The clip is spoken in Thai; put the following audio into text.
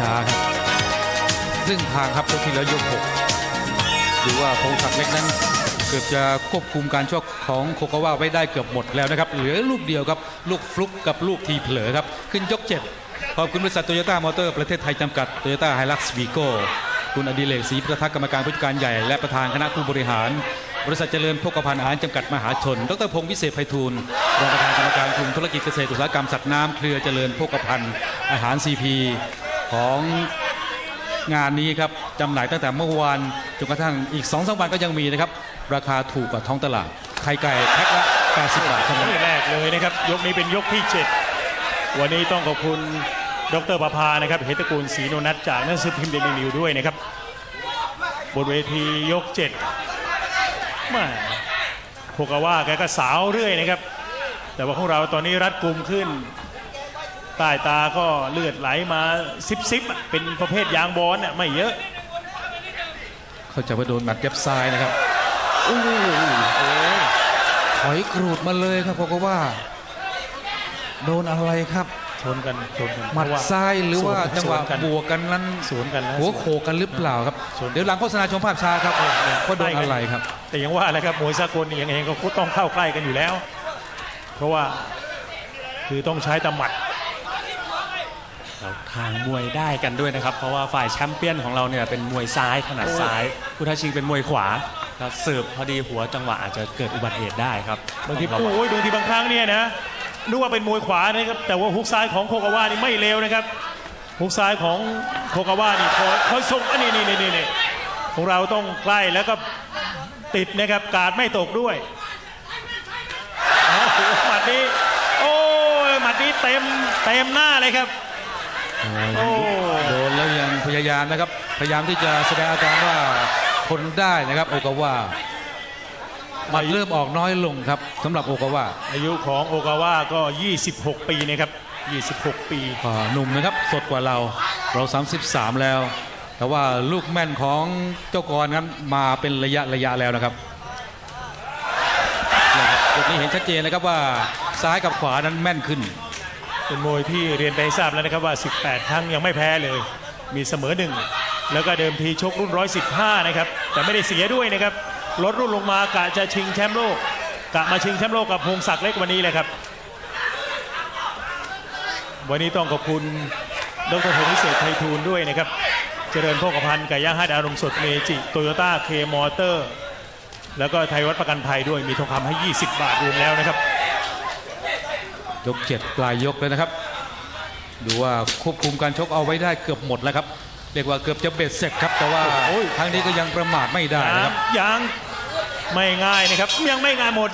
ช้าครับซึ่งทางครับยกที่แล้วยกหกดูว่าพงศักดิ์เล็กนั้น เกือบจะควบคุมการชกของโคกาว่าไว้ได้เกือบหมดแล้วนะครับเหลือลูกเดียวครับลูกฟลุกกับลูกทีเผลอครับ ขึ้นยกเจ็ดขอบคุณบริษัทโตโยต้ามอเตอร์ประเทศไทยจำกัดโตโยต้าไฮลักซ์วีโก้คุณอดิเลกศรีประทักกรรมการผู้จัดการใหญ่ และประธานคณะผู้บริหาร บริษัทเจริญโภคภัณฑ์อาหารจำกัดมหาชน ดรพงศ์วิเศษไพฑูรย์รองประธานกรรมการกลุ่มธุรกิจเกษตรอุตสาหกรรมสัตว์น้ำเครือเจริญโภคภัณฑ์อาหารซีพี ของงานนี้ครับจำหน่ายตั้งแต่เมื่อวานจนกระทั่งอีก2อสวันก็ยังมีนะครับ ราคาถูกกว่าท้องตลาด ไข่ไก่แพ็คละ 80 บาทเท่านั้นยแรกเลยนะครับ ยกนี้เป็นยกที่ 7 วันนี้ต้องขอบคุณดรประภานะครับเหตุกูลศรีนนัทจากหนังสือพิมพ์เดลินิวด้วยนะครับ บนเวทียก7มาโคกาว่าแกก็สาวเรื่อยนะครับ แต่ว่าของเราตอนนี้รัดกลุ่มขึ้น ใต้ตาก็เลือดไหลมาซิบซิบๆอะเป็นประเภทยางบอลน่ะไม่เยอะ เขาใจะว่าโดนหมัดยับซ้ายนะครับโอ้โหถอยกรูดมาเลยครับบอกว่า โดนอะไรครับชนกันชนกันหมัดเพระซ้ายหรือว่าสนจังหวะสนกันบวกกันนั้นสวนกันแล้วหัวโขกกันหรือเปล่าครับเดี๋ยวหลังโฆษณาชมภาพช้าครับว่าโดนอะไรครับ แต่ยังว่าแหละครับมวยสากลนี่ยังไงก็ต้องเข้าใกล้กันอยู่แล้ว เพราะว่าคือต้องใช้ตะหมัดเรา ทางมวยได้กันด้วยนะครับ เพราะว่าฝ่ายแชมเปี้ยนของเราเนี่ยเป็นมวยซ้ายถนัดซ้ายผู้ท้าชิงเป็นมวยขวาครับเสิร์ฟพอดีหัวจังหวะอาจจะเกิดอุบัติเหตุได้ครับบางทีต้องระวังโอ้ยบางทีบางครั้งเนี่ยนะนึกว่าเป็นมวยขวานะครับแต่ว่าฮุกซ้ายของโคกาวานี่ไม่เลวนะครับฮุกซ้ายของโคกาวานี่คอยคอยส่งอันนี้นี่นี่นี่ของเราต้องใกล้แล้วก็ติดนะครับการดไม่ตกด้วยเอาหมัดนี้โอ้ยหมัดนี้เต็มเต็มหน้าเลยครับ โอ้โดนแล้วยังพยายามนะครับ พยายามที่จะแสดงอาการว่าทนได้นะครับโอกาวาหมัดเริ่มออกน้อยลงครับสำหรับโอกาวาอายุของโอกาวาก็ 26 ปีนะครับ26 ปีอ่าหนุ่มนะครับสดกว่าเราเรา 33 แล้ว แต่ว่าลูกแม่นของเจ้ากรนั้นมาเป็นระยะระยะแล้วนะครับเนี่ยครับจุดนี้เห็นชัดเจนนะครับว่าซ้ายกับขวานั้นแม่นขึ้น เป็นมวยที่เรียนไปให้ทราบแล้วนะครับว่า 18 ครั้งยังไม่แพ้เลย มีเสมอหนึ่งแล้วก็เดิมทีชกรุ่น 115 นะครับ แต่ไม่ได้เสียด้วยนะครับ ลดรุ่นลงมากะจะชิงแชมป์โลกกะมาชิงแชมป์โลกกับพงศักดิ์เล็กวันนี้เลยครับ วันนี้ต้องขอบคุณดรพงศ์วิเศษไทยทูลด้วยนะครับ เจริญโภคภัณฑ์ไก่ย่างฮัดอารมณ์สดเมจิโตโยต้าเคมอเตอร์ แล้วก็ไทยวัดประกันภัยด้วยมีทองคำให้ 20 บาทรวมแล้วนะครับ ยกเจ็ดปลายยกเลยนะครับ ดูว่าควบคุมการชกเอาไว้ได้เกือบหมดแล้วครับเรียกว่าเกือบจะเบ็ดเสร็จครับ แต่ว่าโอ้ยทางนี้ก็ยังประมาทไม่ได้นะครับยังไม่ง่ายนะครับ ยังไม่ง่ายหมด